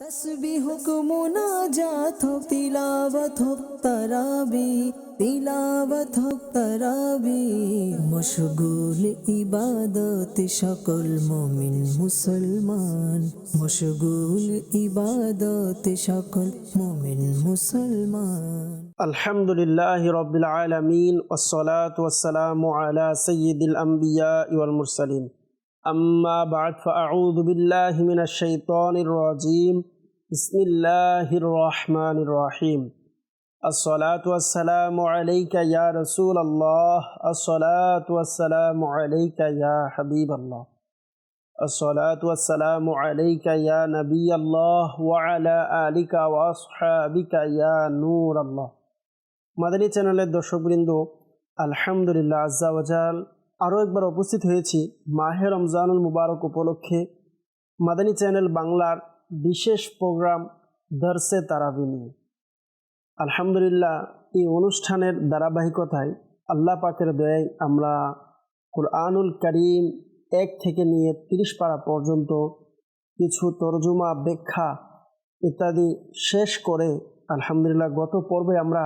তসবিহ মুনাজাত হোক তিলাবত হোক তরাবি তিলাবত হোক তরাবি মশগুল ইবাদত সকল মুমিন মুসলমান মশগুল ইবাদত সকল মুমিন মুসলমান الحمد لله رب العالمين والصلاة والسلام على سيد الأنبياء والمرسلين أما بعد فأعوذ بالله من الشيطان الرجيم ইসমিল্লাহির রহমান রহিম আসসালাতাম আলাইকা ইয়া রসুল আল্লাহ আসসালাতাম আলাইকা ইয়া হাবিব আল্লাহ আসসালাতাম আলাইকা ইয়া নবী আল্লাহ ওয়ালা আলিকা ওয়াসহাবিকা ইয়া নূর আল্লাহ মাদানী চ্যানেলের দর্শকবৃন্দ, আলহামদুলিল্লাহ আজাল আরও একবার উপস্থিত হয়েছি মাহে রমজানুল মুবারক উপলক্ষে। মাদানী চ্যানেল বাংলার বিশেষ প্রোগ্রাম দর্শে তারাবি নিয়ে আলহামদুলিল্লাহ, এই অনুষ্ঠানের ধারাবাহিকতায় আল্লাহ পাকের দয়ায় আমরা কোরআনুল করিম এক থেকে নিয়ে তিরিশ পারা পর্যন্ত কিছু তর্জমা, ব্যাখ্যা ইত্যাদি শেষ করে আলহামদুলিল্লাহ গত পর্বে আমরা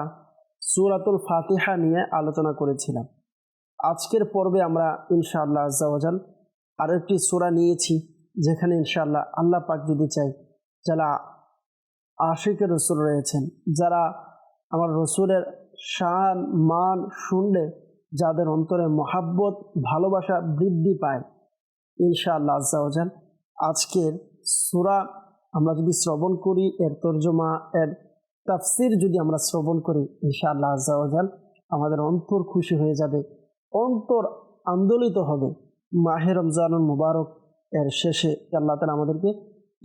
সুরাতুল ফাতিহা নিয়ে আলোচনা করেছিলাম। আজকের পর্বে আমরা ইনশাআল্লাহ আজ্জাওয়াজাল আরও একটি সুরা নিয়েছি। যেখানে ইনশাআল্লাহ আল্লাহ পাক যদি চাই, যারা আশিকের রসুল রয়েছেন, যারা আমার রসুলের শান, মান শুনলে যাদের অন্তরে মহাব্বত, ভালোবাসা বৃদ্ধি পায়, ইনশাআল্লাহ আজ্জাওয়াজাল আজকের সুরা আমরা যদি শ্রবণ করি, এর তর্জমা, এর তাফসির যদি আমরা শ্রবণ করি, ইনশাআল্লাহ আজ্জাওয়াজাল আমাদের অন্তর খুশি হয়ে যাবে, অন্তর আন্দোলিত হবে। মাহে রমজানুল মুবারক এর শেষে আল্লাহ তালা আমাদেরকে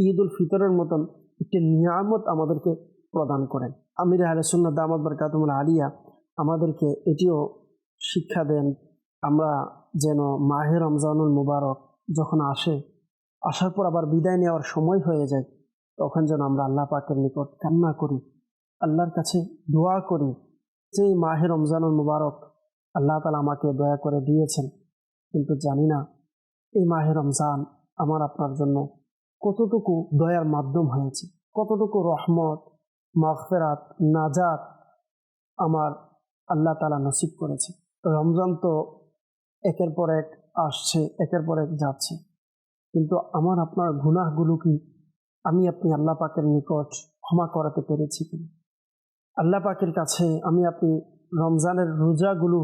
ঈদ উল ফিতরের মতন একটি নিয়ামত আমাদেরকে প্রদান করেন। আমির আলসুল্লাহ দামাদ বরকাতুল আলিয়া আমাদেরকে এটিও শিক্ষা দেন, আমরা যেন মাহে রমজানুল মুবারক যখন আসে, আসার পর আবার বিদায় নেওয়ার সময় হয়ে যায়, তখন যেন আমরা আল্লাহ পাকের নিকট কান্না করি, আল্লাহর কাছে দোয়া করি যে মাহে রমজানুল মুবারক আল্লাহ তালা আমাকে দয়া করে দিয়েছেন। কিন্তু জানি না, এই মাহে রমজান আমার আপনার জন্য কতটুকু দয়ার মাধ্যম হয়েছে, কতটুকু রহমত, মাগফেরাত, নাজাত আমার আল্লাহ তালা নসিব করেছে। রমজান তো একের পর এক আসছে, একের পর এক যাচ্ছে। কিন্তু আমার আপনার গুনাহগুলো কি আমি আপনি আল্লাহ পাকের নিকট ক্ষমা করাতে পেরেছি কিনা? আল্লাহ পাকের কাছে আমি আপনি রমজানের রোজাগুলো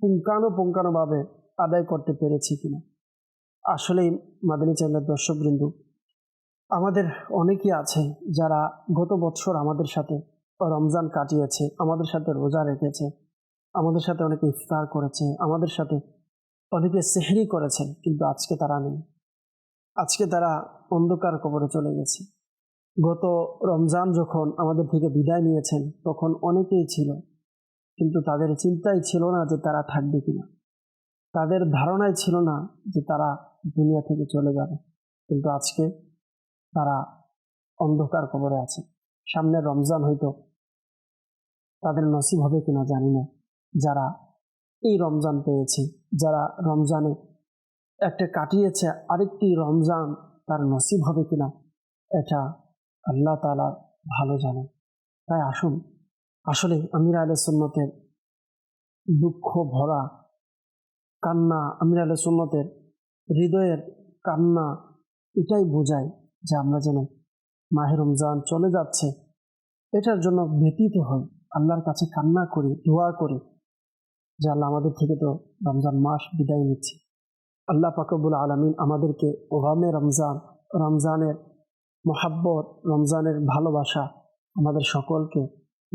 পুঙ্কানো পুঙ্কানোভাবে আদায় করতে পেরেছি কিনা? আসলেই মাদানী চ্যানেলের দর্শকবৃন্দু, আমাদের অনেকেই আছে যারা গত বছর আমাদের সাথে রমজান কাটিয়েছে, আমাদের সাথে রোজা রেখেছে, আমাদের সাথে অনেকে ইফতার করেছে, আমাদের সাথে অনেকে সেহরি করেছেন, কিন্তু আজকে তারা নেই। আজকে তারা অন্ধকার কবরে চলে গেছে। গত রমজান যখন আমাদের থেকে বিদায় নিয়েছেন, তখন অনেকেই ছিল, কিন্তু তাদের চিন্তাই ছিল না যে তারা থাকবে কিনা। তাদের ধারণাই ছিল না যে তারা দুনিয়া থেকে চলে যাবে। কিন্তু আজকে তারা অন্ধকার কবরে আছে। সামনে রমজান হয়তো তাদের নসিব হবে কিনা জানি না। যারা এই রমজান পেয়েছে, যারা রমজানে একটা কাটিয়েছে, আরেকটি রমজান তার নসিব হবে কিনা, এটা আল্লাহ তালা ভালো জানে তাই আসুন, আসলে আমির আলে দুঃখ ভরা কান্না, আমির আলে সুন্নতের হৃদয়ের কান্না, এটাই বোঝায় যে আমরা যেন মাহে রমজান চলে যাচ্ছে। এটার জন্য ব্যতীত হই আল্লাহর কাছে কান্না করি, দোয়া করি যে আল্লাহ আমাদের থেকে তো রমজান মাস বিদায় নিচ্ছে। আল্লাহ পাকবুল আলমিন আমাদেরকে ওহামে রমজান, রমজানের মোহাব্বত, রমজানের ভালোবাসা আমাদের সকলকে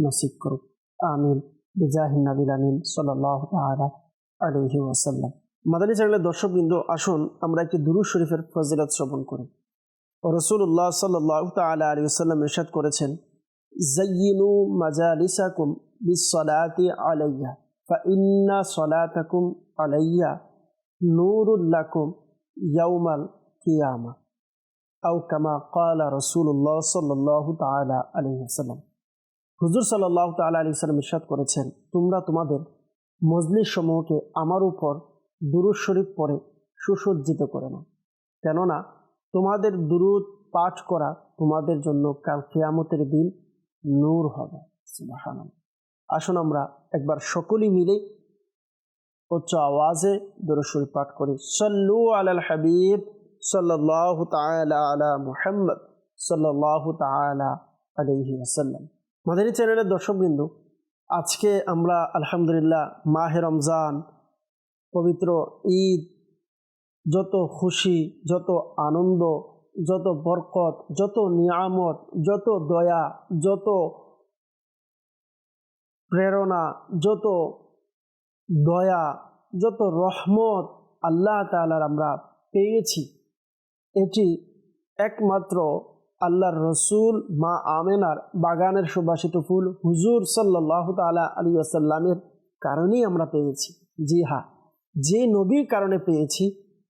নসিব করুক। আমিন। বিজাহিন নাবিল আমিন। সাল্লাহ তালা আলহি ওয়াসাল্লাম। মাদানী চ্যানেলের দর্শকবৃন্দ, আসুন আমরা একটি দুরু শরীফের ফজিলত শ্রবণ করি। রসুল্লাহ সাল্লাহ তালা আলী সাল্লাম এরশাদ করেছেন জাইনু মাজালিসাকুম বিসলাতি আলাইয়া, ফা ইন্না সলাতাকুম আলাইয়া নুরুল্লাকুম ইয়াউমাল কিয়ামা। আউ কামা কালা রসুল্লাহ সাল্লাহ তালা আলী আসাল্লাম হুজুর সাল্লাহ তালা আলী আসাল্লাম ইরশাদ করেছেন, তোমরা তোমাদের মজলিস সমূহকে আমার উপর দুরুদ শরীফ পরে সুসজ্জিত করে নাও। কেননা তোমাদের দুরুদ পাঠ করা তোমাদের জন্য কাল কিয়ামতের দিন নূর হবে। আসুন আমরা একবার সকলেই মিলে উচ্চ আওয়াজে দরশুল পাঠ করি। সল্লু আলাল হাবিব সাল্লাল্লাহু তাআলা আলা মুহাম্মদ সাল্লাল্লাহু তাআলা আলাইহি ওয়াসাল্লাম। মাদানী চ্যানেলের দর্শকবৃন্দু আজকে আমরা আলহামদুলিল্লাহ মাহে রমজান, পবিত্র ঈদ, যত খুশি, যত আনন্দ, যত বরকত, যত নিয়ামত, যত দয়া, যত প্রেরণা, যত দয়া, যত রহমত আল্লাহ তালার আমরা পেয়েছি। এটি একমাত্র আল্লাহর রসুল, মা আমেনার বাগানের সুবাসিত ফুল হুজুর সাল্লাহ তালা আলী আসাল্লামের কারণেই আমরা পেয়েছি। জি হা যে নবীর কারণে পেয়েছি,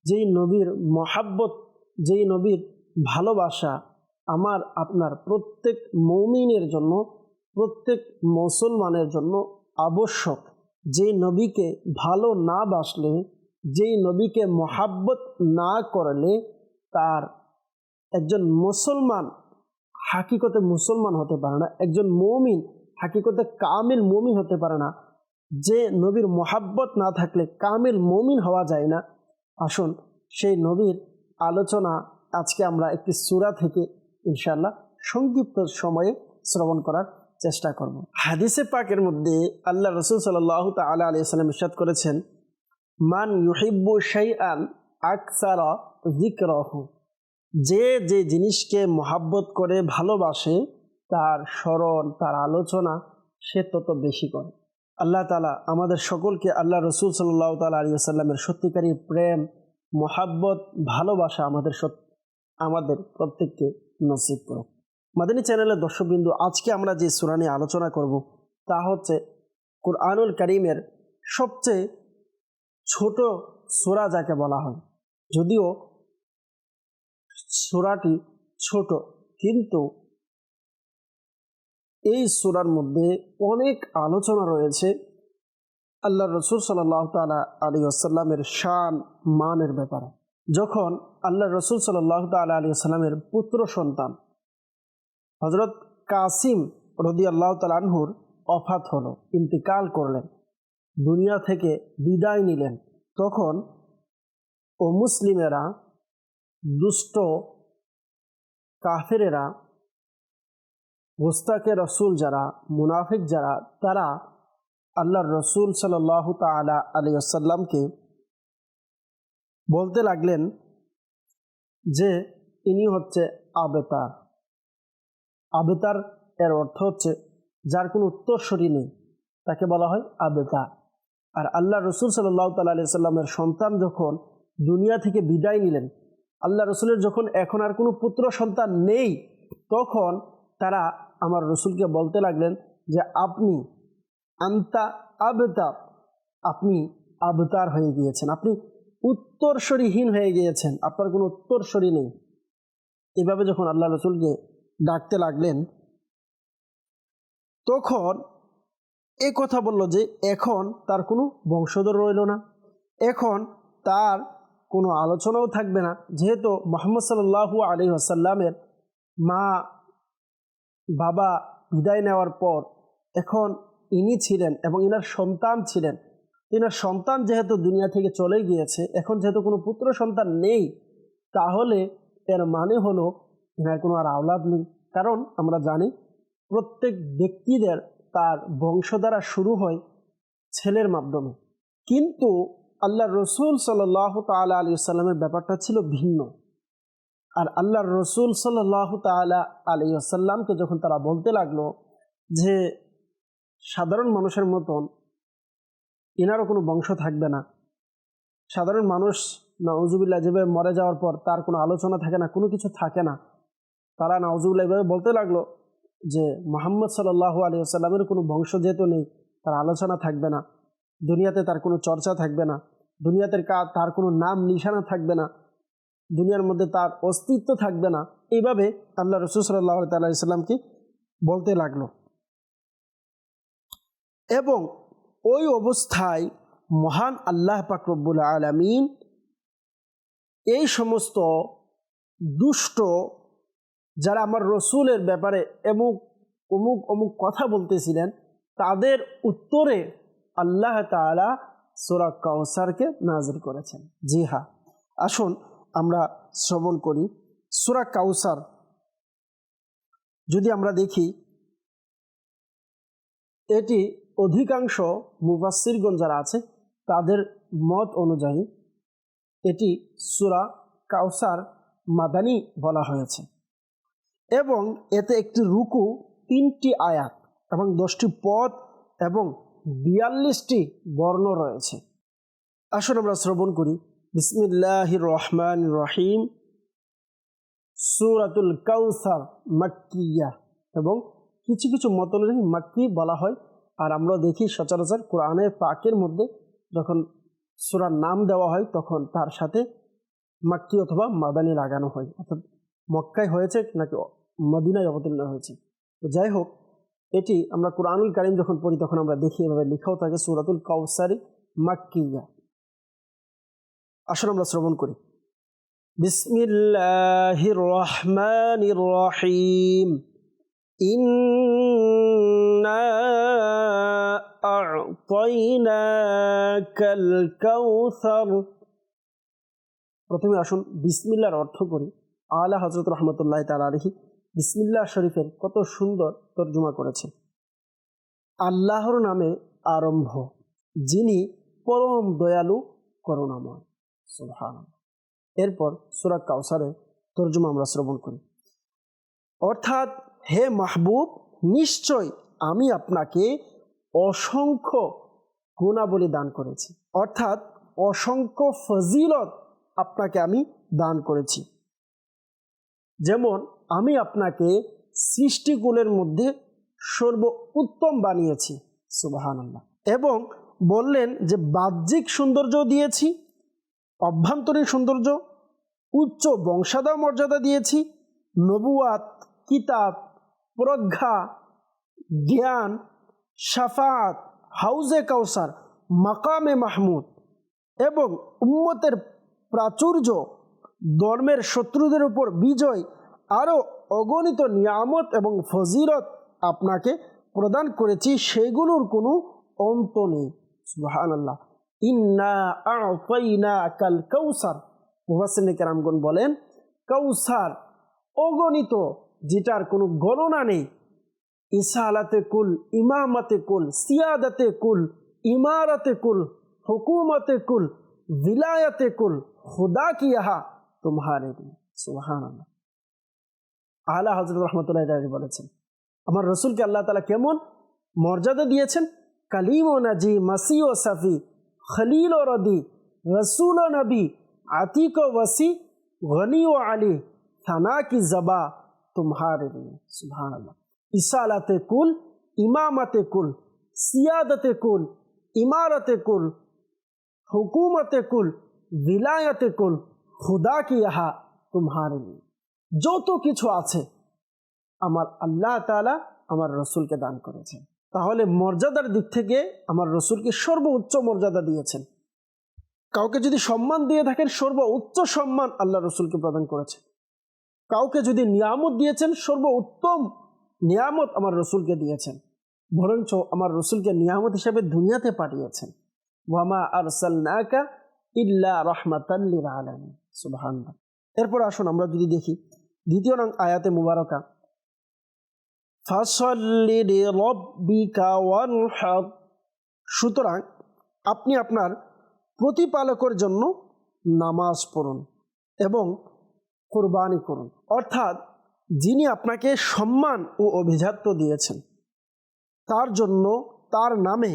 যেই নবীর মহাব্বত, যেই নবীর ভালোবাসা আমার, আপনার প্রত্যেক মৌমিনের জন্য, প্রত্যেক মুসলমানের জন্য আবশ্যক। যে নবীকে ভালো না বাসলে, যেই নবীকে মহাব্বত না করলে, তার একজন মুসলমান হাকিকতে মুসলমান হতে পারে না, একজন মৌমিন হাকিকতে কামিল মমিন হতে পারে না, যে নবীর মোহাব্বত না থাকলে কামিল মমিন হওয়া যায় না। আসুন সেই নবীর আলোচনা আজকে আমরা একটি সুরা থেকে ইনশাল্লাহ সংক্ষিপ্ত সময়ে শ্রবণ করার চেষ্টা করব। হাদিসে পাকের মধ্যে আল্লাহ রসুল সাল্লাহ তালা আলি সাল্লাম ইসাদ করেছেন, মান ইউহিব্বু শাইআন আকসারা জিক্রহু যে যে জিনিসকে মহাব্বত করে ভালোবাসে, তার স্মরণ, তার আলোচনা সে তত বেশি করে। আল্লাহ তালা আমাদের সকলকে, আল্লাহ রসুল সাল্লাহ তালা আলী আসাল্লামের সত্যিকারী প্রেম, মহাব্বত, ভালোবাসা আমাদের আমাদের প্রত্যেককে নসিব করুক। মাদানী চ্যানেলের দর্শকবিন্দু, আজকে আমরা যে সুরা নিয়ে আলোচনা করব, তা হচ্ছে কুরআনুল করিমের সবচেয়ে ছোট সুরা যাকে বলা হয়। যদিও সুরাটি ছোট, কিন্তু এই সুরার মধ্যে অনেক আলোচনা রয়েছে। আল্লাহ রসুল সাল্লাহ তালা আলী আসাল্লামের শান, মানের ব্যাপারে। যখন আল্লাহ রসুল সাল্লাহ তালা আলী আসাল্লামের পুত্র সন্তান হজরত কাসিম রদি আল্লাহ তালানহুর অফাত হলো, ইন্তিকাল করলেন, দুনিয়া থেকে বিদায় নিলেন, তখন ও মুসলিমেরা দুষ্ট কাফেরেরা গোস্তাকে রসুল যারা, মুনাফিক যারা, তারা আল্লাহর রসুল সাল্লাহ তালা আলী আসাল্লামকে বলতে লাগলেন যে, ইনি হচ্ছে আবেতার। আবেতার এর অর্থ হচ্ছে যার কোনো উত্তরসূরি নেই, তাকে বলা হয় আবেতার আর আল্লাহ রসুল সাল্লাহ তাল্লা আলি সাল্লামের সন্তান যখন দুনিয়া থেকে বিদায় নিলেন আল্লাহ রসুলের যখন এখন আর কোনো পুত্র সন্তান নেই, তখন তারা আমার রসুলকে বলতে লাগলেন যে, আপনি আন্তা আবতার আপনি আবতার হয়ে গিয়েছেন, আপনি উত্তরসরীহীন হয়ে গিয়েছেন, আপনার কোনো উত্তরসরী নেই। এভাবে যখন আল্লাহ রসুলকে ডাকতে লাগলেন, তখন এ কথা বলল যে, এখন তার কোনো বংশধর রইল না, এখন তার কোনো আলোচনাও থাকবে না। যেহেতু মোহাম্মদ সাল্লাহু আলী আসাল্লামের মা, বাবা বিদায় নেওয়ার পর এখন ইনি ছিলেন এবং ইনার সন্তান ছিলেন। ইনার সন্তান যেহেতু দুনিয়া থেকে চলে গিয়েছে, এখন যেহেতু কোনো পুত্র সন্তান নেই, তাহলে এর মানে হলো ইনার কোনো আর আওলাদ নেই। কারণ আমরা জানি প্রত্যেক ব্যক্তিদের তার বংশধারা শুরু হয় ছেলের মাধ্যমে। কিন্তু আল্লাহ রসুল সাল্লাহ তালা আলী সাল্লামের ব্যাপারটা ছিল ভিন্ন। আর আল্লাহ রসুল সাল্লাহ তালা আলী আসাল্লামকে যখন তারা বলতে লাগল যে, সাধারণ মানুষের মতন এনারও কোনো বংশ থাকবে না, সাধারণ মানুষ নওজুবিল্লা যেভাবে মরে যাওয়ার পর তার কোনো আলোচনা থাকে না, কোনো কিছু থাকে না, তারা নওজুবিল্লা এভাবে বলতে লাগল যে, মোহাম্মদ সাল্লাহ আলী আসাল্লামের কোনো বংশ যেহেতু নেই, তার আলোচনা থাকবে না, দুনিয়াতে তার কোনো চর্চা থাকবে না দুনিয়াতে কা- তার কোনো নাম, নিশানা থাকবে না। দুনিয়ার মধ্যে তার অস্তিত্ব থাকবে না। এইভাবে আল্লাহ রসুল সাল্লাহ তাল্লাহিসাল্লামকে বলতে লাগল। এবং ওই অবস্থায় মহান আল্লাহ পাকরব্বুল আলমিন এই সমস্ত দুষ্ট যারা আমার রসুলের ব্যাপারে এমুক, অমুক অমুক কথা বলতেছিলেন, তাদের উত্তরে আল্লাহ তাআলা সোরা কাউসারকে নাজির করেছেন। জি হ্যাঁ। আসুন আমরা শ্রবণ করি। সুরা কাউসার যদি আমরা দেখি, এটি অধিকাংশ মুফাসিরগণ যারা আছে, তাদের মত অনুযায়ী এটি সুরা কাউসার মাদানি বলা হয়েছে। এবং এতে একটি রুকু, তিনটি আয়াত এবং দশটি পদ এবং বিয়াল্লিশটি বর্ণ রয়েছে। আসুন আমরা শ্রবণ করি। বিসমিল্লাহ রহমান রহিম। সুরাতুল কাউসার মাক্কিয়া এবং কিছু কিছু মত অনুযায়ী মাক্কি বলা হয়। আর আমরা দেখি সচরাচর কোরআনের পাকের মধ্যে যখন সুরার নাম দেওয়া হয় তখন তার সাথে মাক্কি অথবা মাদানি লাগানো হয়। অর্থাৎ মক্কায় হয়েছে নাকি মদিনায় অবতীর্ণ হয়েছে। তো যাই হোক এটি আমরা কোরআনুল কারিম যখন পড়ি, তখন আমরা দেখি এভাবে লেখাও থাকে, সুরাতুল কাউসারি মাক্কিয়া আসলে আমরা শ্রবণ করি। বিসমিল্লাহির রহমানির রহিম ইন্না আ'তাইনাকাল কাউসার প্রথমে আসুন বিসমিল্লার অর্থ করি। আলা হজরত রহমতুল্লাহ তালা আলহি বিসমিল্লাহ শরীফের কত সুন্দর তর্জমা করেছে। আল্লাহর নামে আরম্ভ, যিনি পরম দয়ালু, করুণাময়। সুবহান এরপর সুরা কাউসারের তর্জমা আমরা শ্রবণ করি। অর্থাৎ, হে মাহবুব, নিশ্চয় আমি আপনাকে অসংখ্য গুণাবলী দান করেছি। অর্থাৎ, অসংখ্য ফজিলত আপনাকে আমি দান করেছি। যেমন আমি আপনাকে সৃষ্টিকুলের মধ্যে সর্ব উত্তম বানিয়েছি। সুবাহান আল্লাহ এবং বললেন যে, বাহ্যিক সৌন্দর্য দিয়েছি, অভ্যন্তরীণ সৌন্দর্য, উচ্চ বংশাদা মর্যাদা দিয়েছি, নবুয়াত, কিতাব, প্রজ্ঞা, জ্ঞান সাফাত হাউজে কাউসার, মাকামে মাহমুদ এবং উম্মতের প্রাচুর্য, ধর্মের শত্রুদের উপর বিজয় আরও অগণিত নিয়ামত এবং ফজিরত আপনাকে প্রদান করেছি, সেগুলোর কোনো অন্ত নেই। সুহান আল্লাহ ইন্না কাল কৌসার বলেন কৌসার অগণিত, যেটার কোনো গণনা নেই। ইসালাতে কুল, ইমামতে কুল, সিয়াদাতে কুল, ইমারতে কুল, হুকুমতে কুল, বিলায়তে কুল হুদা কি ইহা তোমারে সুহান আল্লাহ আহলা হজরত রহমতুল্লাহ বলেছেন। আমার রসুলকে আল্লাহ তালা কেমন মর্যাদা দিয়েছেন? কালিম ও নাজি, মাসি ও সাফি, খলিল ও রদি রসুল ও নবী, আতিক ও ওয়াসি, গনি ও আলী থানা কি জবা, তুমহারে সুহান ইসালাতে কুল, ইমামতে কুল, সিয়াদতে কুল, ইমারতে কুল, হুকুমতে কুল, বিলায়তে কুল, খুদা কি ইহা নিয়ে যত কিছু আছে, আমার আল্লাহ তালা আমার রসুলকে দান করেছেন। তাহলে মর্যাদার দিক থেকে আমার রসুলকে সর্বোচ্চ মর্যাদা দিয়েছেন। কাউকে যদি সম্মান দিয়ে থাকেন, সর্বোচ্চ সম্মান আল্লাহ রসুলকে প্রদান করেছেন। কাউকে যদি নিয়ামত দিয়েছেন, সর্বোত্তম নিয়ামত আমার রসুলকে দিয়েছেন। বরঞ্চ আমার রসুলকে নিয়ামত হিসেবে দুনিয়াতে পাঠিয়েছেন। ওয়ামা আরসালনাকা ইল্লা রহমাতাল্লিল আলামিন। সুবহানাল্লাহ। এরপর আসুন আমরা যদি দেখি দ্বিতীয় নং আয়াতে মুবারকা। সুতরাং আপনি আপনার প্রতিপালকের জন্য নামাজ পড়ুন এবং কোরবানি করুন। অর্থাৎ যিনি আপনাকে সম্মান ও অভিজাত্য দিয়েছেন, তার জন্য তার নামে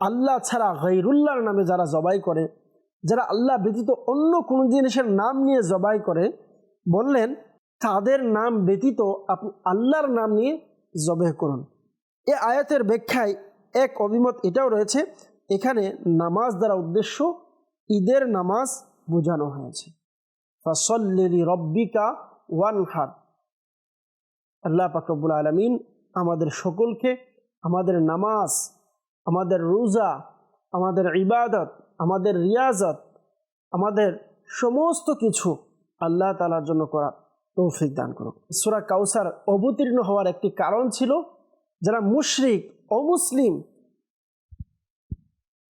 আল্লাহ ছাড়া গৈরুল্লাহর নামে যারা জবাই করে যারা আল্লাহ ব্যতীত অন্য কোনো জিনিসের নাম নিয়ে জবাই করে, বললেন, তাদের নাম ব্যতীত আপনি আল্লাহর নাম নিয়ে জবে করুন। এ আয়াতের ব্যাখ্যায় এক অভিমত এটাও রয়েছে, এখানে নামাজ দ্বারা উদ্দেশ্য ঈদের নামাজ বোঝানো হয়েছে। ফসল্লি রব্বিকা ওয়ানহার। আল্লাহ পাকবুল আলমিন আমাদের সকলকে আমাদের নামাজ, আমাদের রোজা, আমাদের ইবাদত আমাদের রিয়াজত, আমাদের সমস্ত কিছু আল্লাহ তালার জন্য করা তৌফিক দান করুক। সুরা কাউসার অবতীর্ণ হওয়ার একটি কারণ ছিল যারা মুশরিক, অমুসলিম,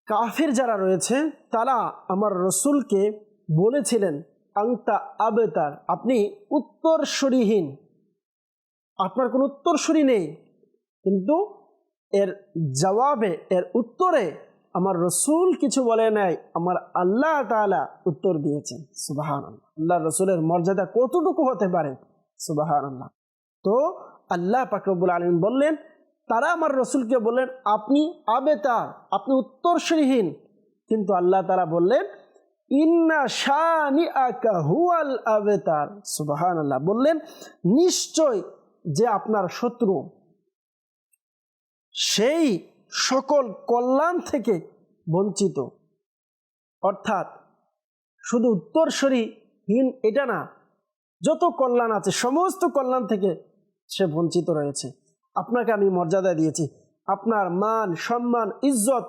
কাফির যারা রয়েছে, তারা আমার রসুলকে বলেছিলেন আংতা আবেতার আপনি উত্তরসূরিহীন। আপনার কোনো উত্তরসূরি নেই। কিন্তু এর জবাবে, এর উত্তরে আমার রসুল কিছু বলে নাই, আমার আল্লাহ তাআলা উত্তর দিয়েছেন। সুবাহান আল্লাহ রসুলের মর্যাদা কতটুকু হতে পারে? সুবাহান আল্লাহ তো আল্লাহ পাকরবুল আলম বললেন, তারা আমার রসুলকে বললেন, আপনি আবেতার, আপনি উত্তরসূরিহীন। কিন্তু আল্লাহ তারা বললেন আবেতার। আল্লাহ বললেন, নিশ্চয় যে আপনার শত্রু, সেই সকল কল্যাণ থেকে বঞ্চিত। অর্থাৎ শুধু উত্তরসূরিহীন এটা না, যত কল্যাণ আছে, সমস্ত কল্যাণ থেকে সে বঞ্চিত রয়েছে। আপনাকে আমি মর্যাদা দিয়েছি। আপনার মান, সম্মান, ইজ্জত,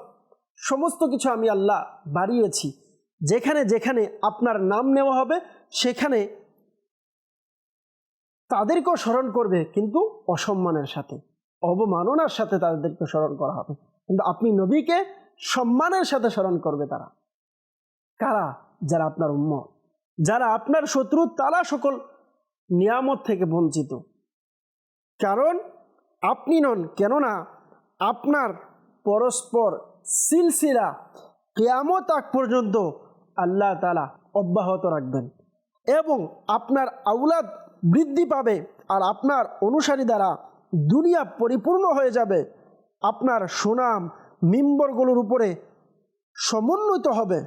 সমস্ত কিছু আমি আল্লাহ বাড়িয়েছি। যেখানে যেখানে আপনার নাম নেওয়া হবে, সেখানে তাদেরকেও স্মরণ করবে কিন্তু অসম্মানের সাথে। অবমাননার সাথে তাদেরকে স্মরণ করা হবে। কিন্তু আপনি নবীকে সম্মানের সাথে স্মরণ করবে তারা। কারা? যারা আপনার উম্ম যারা আপনার শত্রু, তারা সকল নিয়ামত থেকে বঞ্চিত। কারণ আপনি নন, কেননা আপনার পরস্পর সিলসিলা কেয়ামত আগ পর্যন্ত আল্লাহ তালা অব্যাহত রাখবেন এবং আপনার আউলাদ বৃদ্ধি পাবে আর আপনার অনুসারী দ্বারা দুনিয়া পরিপূর্ণ হয়ে যাবে। আপনার সুনাম মিম্বরগুলোর উপরে সমন্বিত হবে।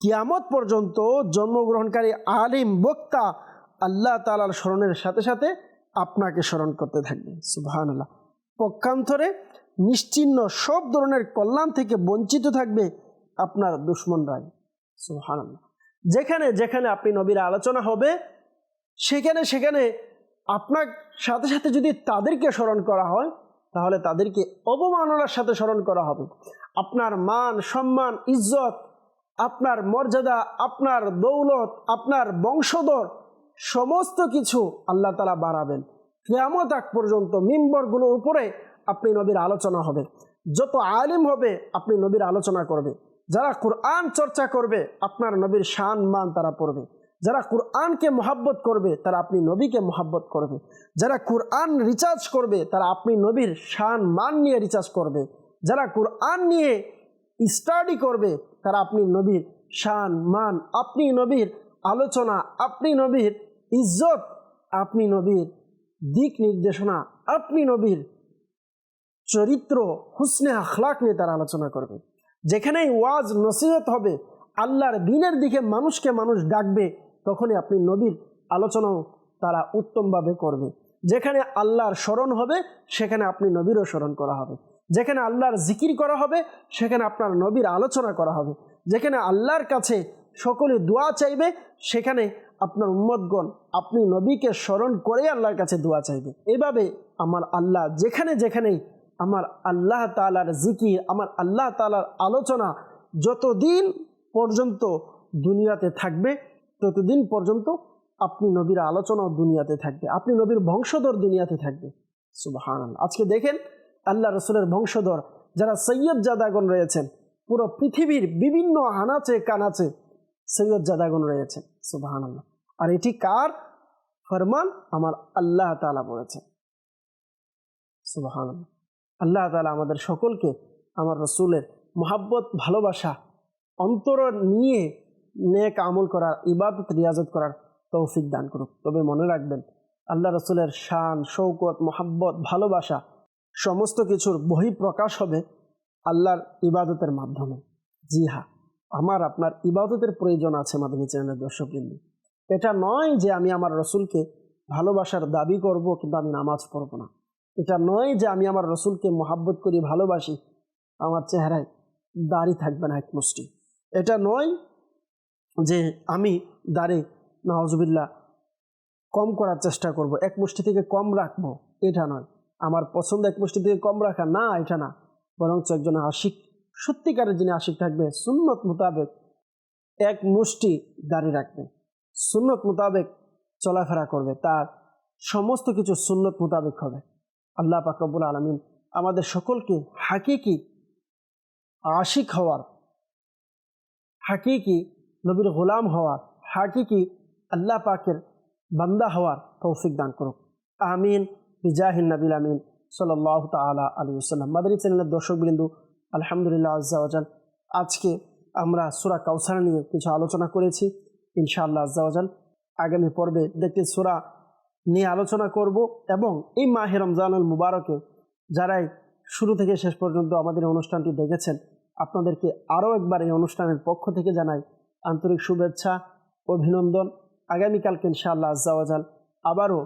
কিয়ামত পর্যন্ত জন্মগ্রহণকারী আলিম বক্তা আল্লাহ তালার স্মরণের সাথে সাথে আপনাকে স্মরণ করতে থাকবে। সুবাহান আল্লাহ পক্ষান্তরে নিশ্চিন্ন সব ধরনের কল্যাণ থেকে বঞ্চিত থাকবে আপনার দুশ্মনরাই। সুবাহান আল্লাহ যেখানে যেখানে আপনি নবীর আলোচনা হবে, সেখানে সেখানে আপনার সাথে সাথে যদি তাদেরকে স্মরণ করা হয়, তাহলে তাদেরকে অবমাননার সাথে স্মরণ করা হবে। আপনার মান, সম্মান, ইজ্জত, আপনার মর্যাদা, আপনার দৌলত, আপনার বংশধর, সমস্ত কিছু আল্লাহ তালা বাড়াবেন। কেয়ামত আগ পর্যন্ত মিম্বরগুলোর উপরে আপনি নবীর আলোচনা হবে। যত আলিম হবে, আপনি নবীর আলোচনা করবে। যারা কোরআন চর্চা করবে, আপনার নবীর শান মান তারা পড়বে। যারা কোরআনকে মহাব্বত করবে, তারা আপনি নবীকে মহাব্বত করবে। যারা কোরআন রিচার্জ করবে, তারা আপনি নবীর শান, মান নিয়ে রিচার্জ করবে। যারা কোরআন নিয়ে স্টাডি করবে, তারা আপনি নবীর শান, মান, আপনি নবীর আলোচনা, আপনি নবীর ইজ্জত, আপনি নবীর দিক নির্দেশনা, আপনি নবীর চরিত্র, হুসনে আখলাক নিয়ে তারা আলোচনা করবে। যেখানেই ওয়াজ, নসিহত হবে, আল্লাহর দিনের দিকে মানুষকে মানুষ ডাকবে তখনই আপনি নবীর আলোচনাও তারা উত্তমভাবে করবে। যেখানে আল্লাহর স্মরণ হবে, সেখানে আপনি নবীরও স্মরণ করা হবে। যেখানে আল্লাহর জিকির করা হবে, সেখানে আপনার নবীর আলোচনা করা হবে। যেখানে আল্লাহর কাছে সকলে দোয়া চাইবে, সেখানে আপনার উম্মতগণ, আপনি নবীকে স্মরণ করে আল্লাহর কাছে দোয়া চাইবে। এভাবে আমার আল্লাহ যেখানে যেখানেই আমার আল্লাহ তালার জিকির, আমার আল্লাহ তালার আলোচনা যতদিন পর্যন্ত দুনিয়াতে থাকবে ততদিন পর্যন্ত আপনি নবীর আলোচনা দুনিয়াতে থাকবে, আপনি নবীর বংশধর দুনিয়াতে থাকবে। সুবাহান আজকে দেখেন, আল্লাহ রসুলের বংশধর যারা সৈয়দ জাদাগণ রয়েছেন, পুরো পৃথিবীর বিভিন্ন আনাচে কানাচে সৈয়দ জাদাগণ রয়েছেন। সুবাহান আল্লাহ আর এটি কার? ফরমান আমার আল্লাহ তালা বলেছেন। সুবাহান আল্লাহ আল্লাহ তালা আমাদের সকলকে আমার রসুলের মোহাব্বত, ভালোবাসা, অন্তর নিয়ে নেক আমল করার, ইবাদত রিয়াজত করার তৌফিক দান করুক। তবে মনে রাখবেন, আল্লাহ রসুলের শান শৌকত মোহাব্বত, ভালোবাসা সমস্ত কিছুর বহিঃপ্রকাশ হবে আল্লাহর ইবাদতের মাধ্যমে। জি হ্যাঁ আমার, আপনার ইবাদতের প্রয়োজন আছে মাদানী চ্যানেলের দর্শকবৃন্দ। এটা নয় যে আমি আমার রসুলকে ভালোবাসার দাবি করব কিন্তু আমি নামাজ পড়ব না। এটা নয় যে আমি আমার রসুলকে মোহাব্বত করি, ভালোবাসি। আমার চেহারায় দাড়ি থাকবে না এক মুষ্টি। এটা নয় যে আমি দাড়ি নওয়াজবিল্লা কম করার চেষ্টা করব, এক মুষ্টি থেকে কম রাখব, এটা নয়। আমার পছন্দ এক মুষ্টি থেকে কম রাখা না, এটা না। বরঞ্চ একজন আশিক, সত্যিকারের যিনি আশিক থাকবে, সুন্নত মোতাবেক এক মুষ্টি দাড়ি রাখবে। সুন্নত মোতাবেক চলাফেরা করবে, তার সমস্ত কিছু সুন্নত মোতাবেক হবে। আল্লাহ পাকবুল আলমিন আমাদের সকলকে হাকিকি, আশিক হওয়ার হাকিকি নবীর গোলাম হওয়ার হাকিকি আল্লাহ পাকের বান্দা হওয়ার তৌফিক দান করুক। আমিন। বিজাহিন নবীল আমিন। সাল্লাহ তালা আলী সাল্লাম মাদানী চ্যানেলের দর্শক বিন্দু, আলহামদুলিল্লাহ আজ্জাওয়াজান আজকে আমরা সুরা কাউসার নিয়ে কিছু আলোচনা করেছি, ইনশাআল্লাহ আজ্জাওয়াজান আগামী পর্বে দেখতে সুরা নিয়ে আলোচনা করব এবং এই মাহে রমজানুল মুবারকে যারাই শুরু থেকে শেষ পর্যন্ত আমাদের অনুষ্ঠানটি দেখেছেন, আপনাদেরকে আরও একবার এই অনুষ্ঠানের পক্ষ থেকে জানাই আন্তরিক শুভেচ্ছা, অভিনন্দন। আগামীকালকে ইনশাআল্লাহ আজ্জাওয়াজাল আবারও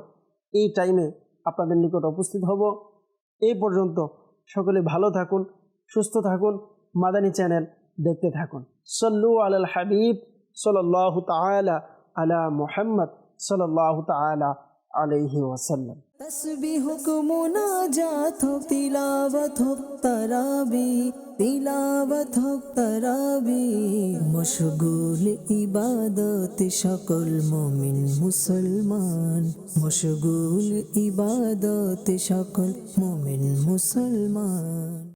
এই টাইমে আপনাদের নিকট উপস্থিত হব। এই পর্যন্ত সকলে ভালো থাকুন, সুস্থ থাকুন, মাদানী চ্যানেল দেখতে থাকুন। সল্লু আল হাবিব সল্লাহ তালা আলা মোহাম্মদ সল্লাহ তালা আলাইহি ওয়াসাল্লাম। তসবিহ মুনাজাত তিলাওয়াত তারাবি তিলাওয়াত তারাবি। মশগুল ইবাদত সকল মুমিন মুসলমান। মশগুল ইবাদত সকল মুমিন মুসলমান।